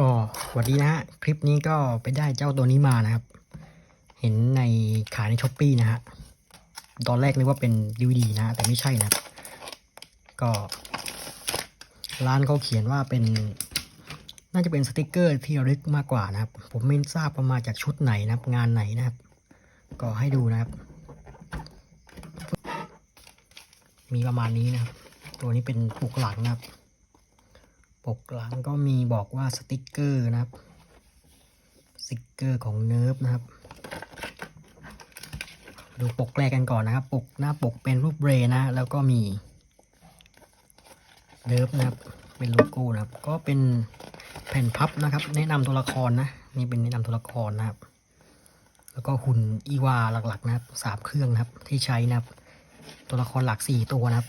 ก็สวัสดีนะฮะ คลิปนี้ก็ไปได้เจ้าตัวนี้มานะครับ เห็นในขายในช้อปปีนะฮะ ตอนแรกนึกว่าเป็น DVD นะฮะแต่ไม่ใช่นะครับก็ ร้านเขาเขียนว่าเป็น น่าจะเป็นสติกเกอร์ที่ระลึกมากกว่านะครับ ผมไม่ทราบว่ามาจากชุดไหนนะครับ งานไหนนะครับ ก็ให้ดูนะครับ มีประมาณนี้นะครับ ตัวนี้เป็นปลุกหลังนะครับ ปกหลังก็มีบอกว่าสติกเกอร์นะครับ สติกเกอร์ของเนิร์ฟนะครับ ดูปกแรกกันก่อนนะครับ ปกหน้าปกเป็นรูปเรย์นะ แล้วก็มีเนิร์ฟนะครับ เป็นโลโก้นะครับ ก็เป็นแผ่นพับนะครับ แนะนำตัวละครนะ นี่เป็นแนะนำตัวละครนะครับ แล้วก็หุ่นอีวาหลักๆ นะครับสามเครื่องนะครับที่ใช้นะครับ ตัวละครหลักสี่ตัวนะครับ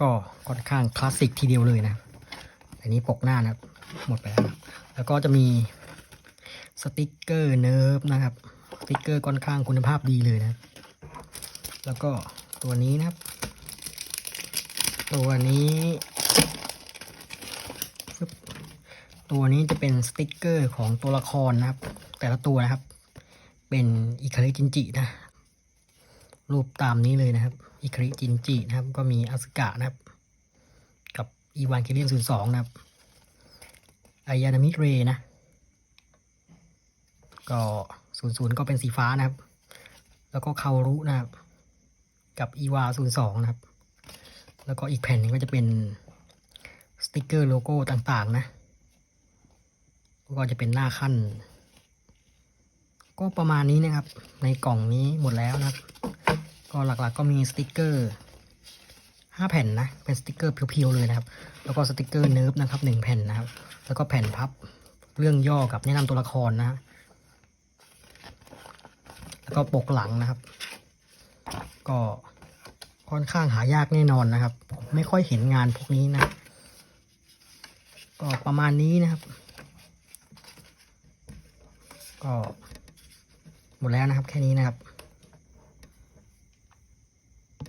ก็ค่อนข้างคลาสสิกทีเดียวเลยนะอันนี้ปกหน้านะครับหมดไปแล้วแล้วก็จะมีสติกเกอร์เนิร์ฟนะครับสติกเกอร์ค่อนข้างคุณภาพดีเลยนะ แล้วก็ตัวนี้นะครับ ตัวนี้ตัวนี้จะเป็นสติกเกอร์ของตัวละครนะครับ แต่ละตัวนะครับ เป็นอิคาริจินจินะ รูปตามนี้เลยนะครับ อิคริจินจินะครับ ก็มีอาสกะนะครับ กับอีวานเคเลียนศูนย์สองนะครับอายานามิเรนะ ก็ศูนย์ศูนย์ก็เป็นสีฟ้านะครับ แล้วก็คารุนะครับ กับอีวาศูนย์สองนะครับ แล้วก็อีกแผ่นหนึงก็จะเป็นสติกเกอร์โลโก้ต่างๆนะ ก็จะเป็นหน้าขั้น ก็ประมาณนี้นะครับ ในกล่องนี้หมดแล้วนะครับ ก็หลักๆก็มีสติกเกอร์ห้าแผ่นนะ เป็นสติกเกอร์เพียวๆเลยนะครับ แล้วก็สติกเกอร์เนิร์ฟนะครับหนึ่งแผ่นนะครับ แล้วก็แผ่นพับเรื่องย่อกับแนะนำตัวละครนะฮะแล้วก็ปกหลังนะครับ ก็ค่อนข้างหายากแน่นอนนะครับ ผมไม่ค่อยเห็นงานพวกนี้นะ ก็ประมาณนี้นะครับ ก็หมดแล้วนะครับแค่นี้นะครับ